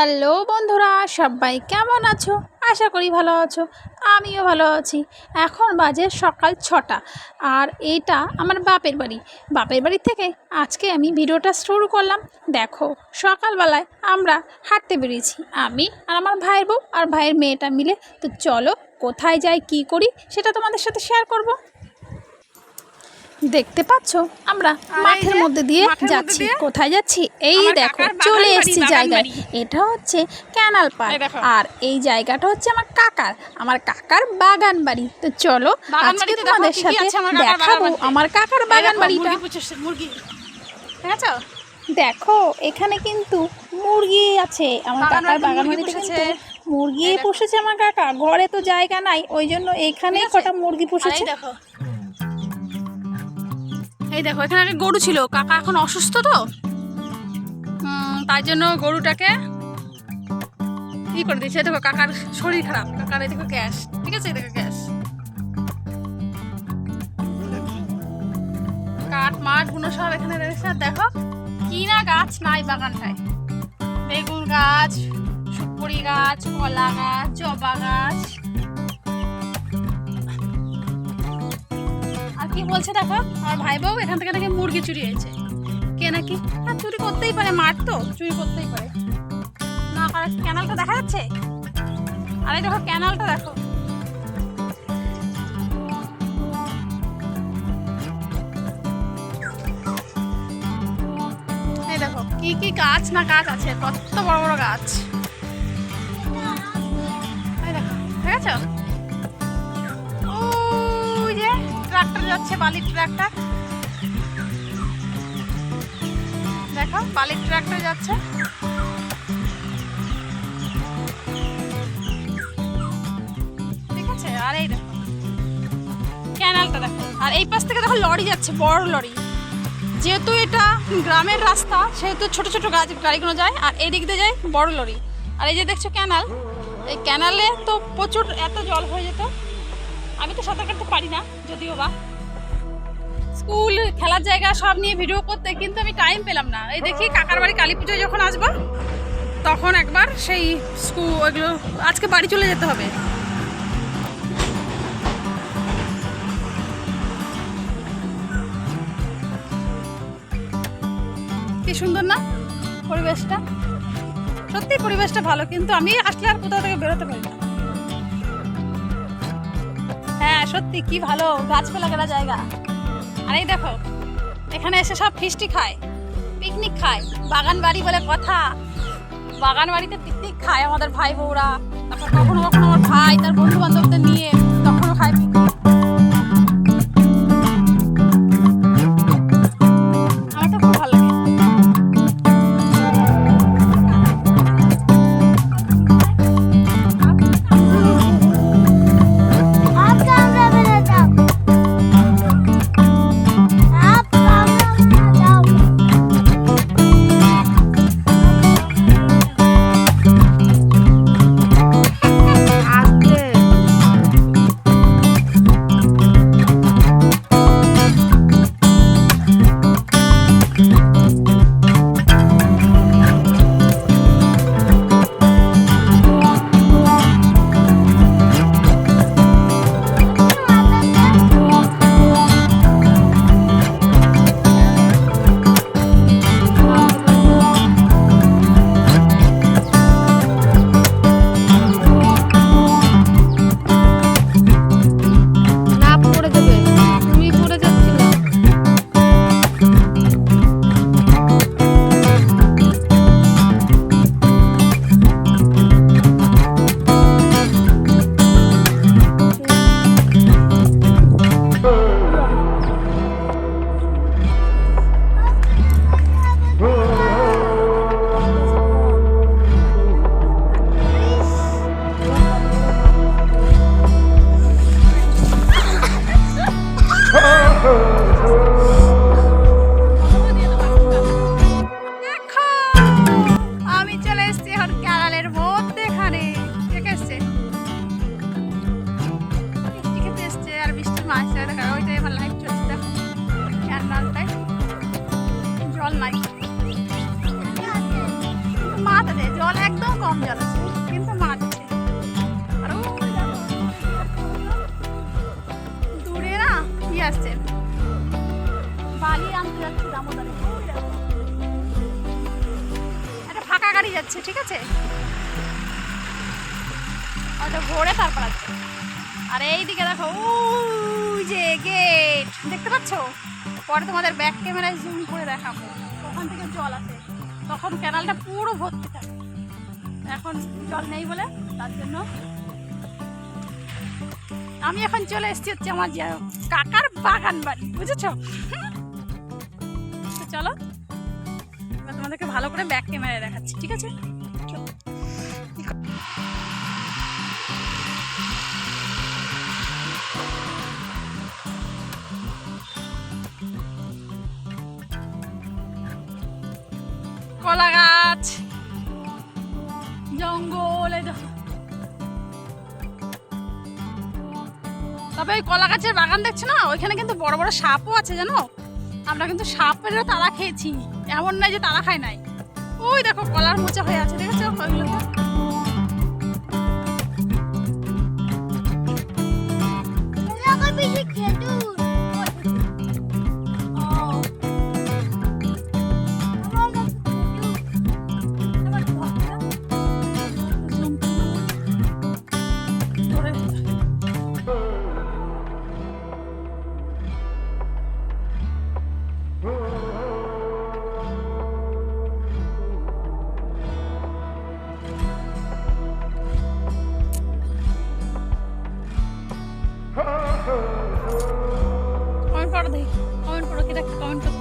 Hello বন্ধুরা, সবাই কেমন আছো? আশা করি ভালো আছো, আমিও ভালো আছি। এখন বাজে সকাল ছটা, আর এটা আমার বাপের বাড়ি। বাপের বাড়ি থেকে আজকে আমি ভিডিওটা শুরু করলাম। দেখো, সকালবেলায় আমরা হাঁটতে বেরিয়েছি। আমি আর আমার ভাইয়ের বউ আর ভাইয়ের মেয়েটা মিলে। তো চলো, কোথায় যাই, কি করি, সেটা তোমাদের সাথে শেয়ার করব। দেখতে পাচ্ছ? আমরা মাঠের মধ্যে দিয়ে যাচ্ছি। কোথায় যাচ্ছি? এই দেখো চলে এসেছি জায়গায়। এটা হচ্ছে ক্যানাল পার্ক। আর এই জায়গাটা হচ্ছে আমার কাকার আমার কাকার বাগান বাড়ি তো চলো আজকে তোমাদের সাথে আছে আমার কাকার বাগান দেখাবো আমার কাকার বাগান বাড়িটা ঠিক আছে দেখো এখানে কিন্তু মুরগি আছে। আমার কাকার বাগান বাড়িতে। কিন্তু মুরগি পুষেছে আমার কাকা। ঘরে তো জায়গা নাই ওই জন্য এখানে কটা মুরগি পুষেছে। দেখো এই দেখো, এখানে আগে গরু ছিল। কাকা এখন অসুস্থ তো? তাই জন্য গরুটাকে কি করে এই দেখো, কাকার শরীর খারাপ। কাকার এই দেখো গ্যাস। ঠিক আছে? দেখো গ্যাস। কাঠ, মাঠগুলো সব এখানে রয়েছে। আর দেখো কি না গাছ নাই বাগানটায়। বেগুন গাছ, সুপুরি গাছ, কলা গাছ, জবা গাছ। কি বলছে দেখো? আমার ভাই বউ এখান থেকে নাকি মুরগি চুরি হয়েছে। কে নাকি? হ্যাঁ চুরি করতেই পারে মাঠ তো। চুরি করতেই পারে। না ক্যানালটা দেখা যাচ্ছে? আরে দেখো ক্যানালটা দেখো। এই দেখো, কি কি গাছ না গাছ আছে, কত বড় বড় গাছ। ঠিক আছে ট্রাক্টর যাচ্ছে বালির ট্রাক্টর দেখো, বালির ট্রাক্টর যাচ্ছে। ঠিক আছে, আর এই ক্যানালটা দেখো। আর এই পাশ থেকে দেখো লরি যাচ্ছে, বড় লরি। যেহেতু এটা গ্রামের রাস্তা, সেহেতু ছোট ছোট গাড়িগুলো যায়, আর এই দিক দিয়ে যায় বড় লরি। আর এই যে দেখছ ক্যানাল, এই ক্যানালে তো প্রচুর এত জল হয়ে যেত। আমি তো সাঁতার কাটতে পারি না, যদিও বা। স্কুল, খেলার জায়গা সব নিয়ে ভিডিও করতে, কিন্তু আমি টাইম পেলাম না। এই দেখি কাকার বাড়ি কালী পুজোয় যখন আসব, তখন একবার সেই স্কুল, ওইগুলো, আজকে বাড়ি চলে যেতে হবে। কি সুন্দর না পরিবেশটা? সত্যি পরিবেশটা ভালো, কিন্তু আমি আসলে আর কোথাও থেকে বেরোতে পারি না। সত্যি, কি ভালো, গাছপালা গেলা জায়গা। আর এই দেখো, এখানে এসে সব ফিস্টি খায়, পিকনিক খায়, বাগান বাড়ি বলে কথা। বাগান বাড়িতে পিকনিক খায় আমাদের ভাই বউরা। তারপর কখনো কখনো ভাই, তার বন্ধু বান্ধবদের নিয়ে তখনও খায় মাছ দেখা ওইটাই আমার লাইভ চলছে দেখো ক্যান্ডালটায় জল নাই মাছ আছে জল একদম কম জল কিন্তু মাছ দূরে না কি আসছে বালি আনতে যাচ্ছে দামোদরে একটা ফাঁকা গাড়ি যাচ্ছে ঠিক আছে ওটা ভোরে তারপর আছে আর এইদিকে দেখো ওই যে গেট দেখতে পাচ্ছো? পরে তোমাদের ব্যাক ক্যামেরায় জুম করে দেখাবো। ওখান থেকে জল আছে তখন ক্যানালটা পুরো ভর্তি থাকে। এখন জল নেই বলে, তার জন্য আমি এখন চলে এসেছি হচ্ছে আমার কাকার বাগান বাড়ি, বুঝেছ? চলো তোমাদেরকে ভালো করে ব্যাক ক্যামেরায় দেখাচ্ছি, ঠিক আছে? কলা গাছ। জঙ্গল, এই তবে ওই কলা গাছের বাগান দেখছ না? ওইখানে কিন্তু বড় বড় সাপও আছে, জানো? আমরা কিন্তু সাপেরও তারা খেয়েছি। এমন নয় যে তারা খায় নাই। ওই দেখো, কলার মোচা হয়ে আছে, দেখেছ? ওইগুলোতে এলাকার দেখি কমেন্ট করো কি দেখো কমেন্ট করতে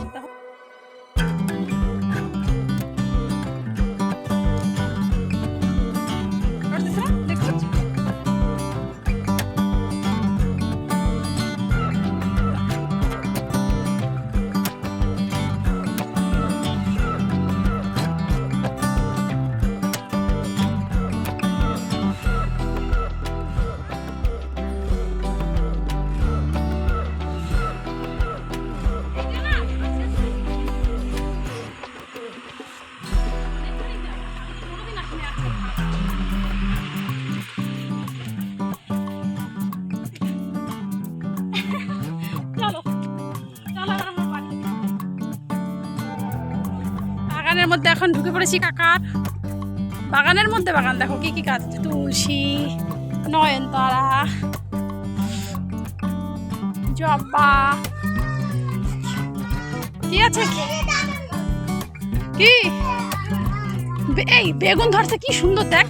বাগানের মধ্যে এখন ঢুকে পড়েছি কাকার বাগানের মধ্যে বাগান, দেখো কি কি আছে। তুলসী, নয়নতারা, জবা। কি আছে? কি? এই বেগুন ধরছে, কি সুন্দর, দেখ।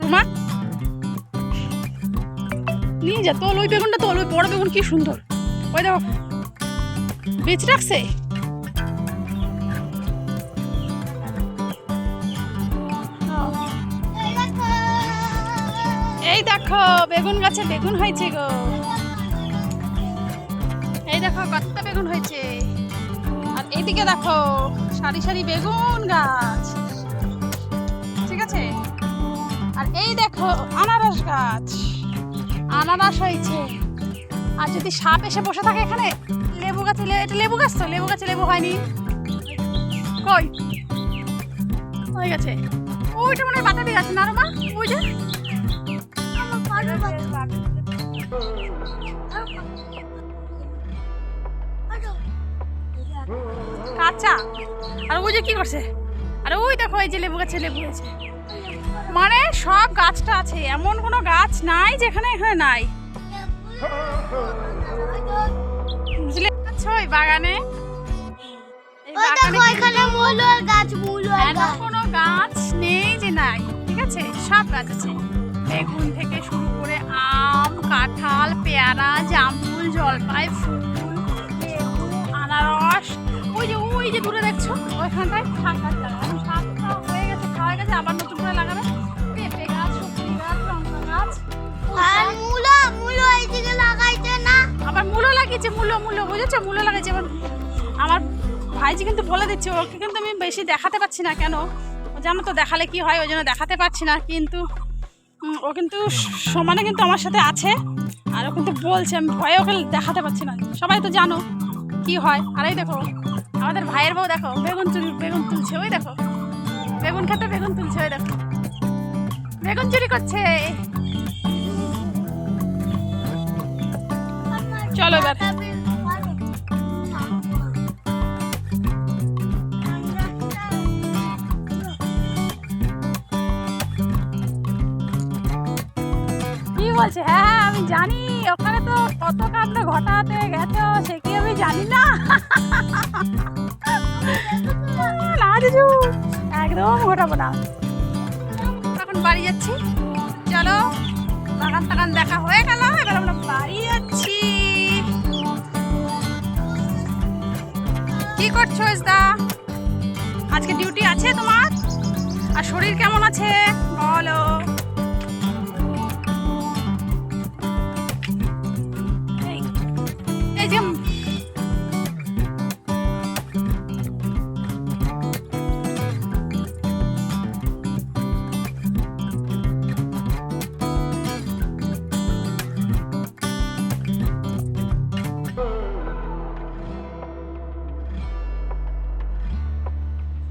তোমার নিয়ে যা, তোল ওই বেগুনটা, তোল, ওই বড় বেগুন কি সুন্দর। ওই দেখো, বেচ রাখছে? দেখো, বেগুন গাছে বেগুন হয়েছে গো। এই দেখো, কত বেগুন হয়েছে। আর এইদিকে দেখো, সারি সারি বেগুন গাছ। ঠিক আছে? আর এই দেখো, আনারস গাছ। আনারস হয়েছে। আর যদি সাপ এসে বসে থাকে এখানে, লেবু গাছে এটা লেবু গাছ তো? লেবু গাছে লেবু হয়নি। কই? হয়ে গেছে। ওইটা মনে হয় বাতাবি গাছ না রে ওই কাঁচা আর ওই যে কি করছে? আর ওই দেখো এই যে লেবু গাছে লেবু হয়েছে মানে সব গাছটা আছে এমন কোনো গাছ নাই যেখানে এখানে নাই। বুঝলে? আচ্ছা ওই বাগানে। কোনো গাছ নেই যে নাই ঠিক আছে? সব গাছ আছে। বেগুন থেকে শুরু করে আম কাঁঠাল পেয়ারা জামুল জলপাই ফুল আনারস ওই যে দূরে দেখছ ওইখানটায় শাক গাছ লাগাবে এখন শাক খাওয়া হয়ে গেছে খাওয়া গেছে আবার নতুন করে লাগাবে। পেঁপে গাছ সবজি গাছ লঙ্কা গাছ আর মূলো মূলো এইদিকে লাগাইছে না। আবার মূলো লাগিয়েছে মূলো মূলো বুঝেছ? মূলো লাগিয়েছে এবার আমার ভাইজি কিন্তু বলে দিচ্ছে ওকে কিন্তু আমি বেশি দেখাতে পারছি না কেন? ও জানো তো দেখালে কি হয় ওই জন্য দেখাতে পারছি না কিন্তু ও কিন্তু সমানে কিন্তু আমার সাথে আছে আর ও কিন্তু বলছে আমি ভয়ে ওকে দেখাতে পারছি না। সবাই তো জানো কি হয়। আর এই দেখো আমাদের ভাইয়ের বউ দেখো, বেগুন চুরি, বেগুন তুলছে, ওই দেখো। বেগুন খেতে বেগুন তুলছে, ওই দেখো। বেগুন চুরি করছে। চলো এবার। কি বলছে? হ্যাঁ হ্যাঁ আমি জানি। ওখানে তো কত কাণ্ড ঘটাতে গেছো একদম ঘটাবো না। এখন বাড়ি যাচ্ছি। চলো, বাগান টাগান দেখা হয়ে গেল এবার আমরা বাড়ি যাচ্ছি। কি করছ দা আজকে ডিউটি আছে তোমার? আর শরীর কেমন আছে? বলো।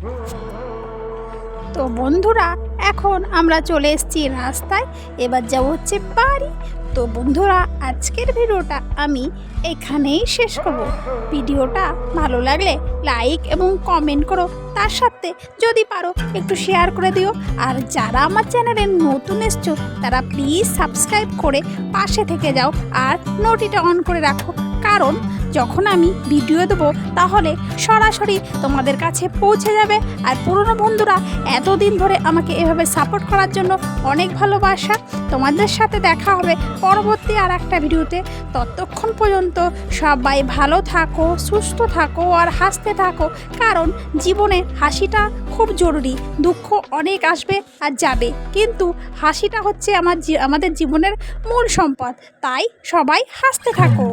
তো বন্ধুরা, এখন আমরা চলে এসেছি রাস্তায়। এবার যাব হচ্ছে বাড়ি। তো বন্ধুরা, আজকের ভিডিওটা আমি এখানেই শেষ করব। ভিডিওটা ভালো লাগলে লাইক এবং কমেন্ট করো। তার সাথে যদি পারো, একটু শেয়ার করে দিও। আর যারা আমার চ্যানেলে নতুন এসছো, তারা প্লিজ সাবস্ক্রাইব করে পাশে থেকে যাও। আর নোটিটা অন করে রাখো। কারণ যখন আমি ভিডিও দেবো, তাহলে সরাসরি তোমাদের কাছে পৌঁছে যাবে। আর পুরনো বন্ধুরা, এতদিন ধরে আমাকে এভাবে সাপোর্ট করার জন্য অনেক ভালোবাসা। তোমাদের সাথে দেখা হবে পরবর্তী আর একটা ভিডিওতে। ততক্ষণ পর্যন্ত সবাই ভালো থাকো, সুস্থ থাকো আর হাসতে থাকো, কারণ জীবনে হাসিটা খুব জরুরি। দুঃখ অনেক আসবে আর যাবে। কিন্তু হাসিটা হচ্ছে আমার আমাদের জীবনের মূল সম্পদ। তাই সবাই হাসতে থাকো।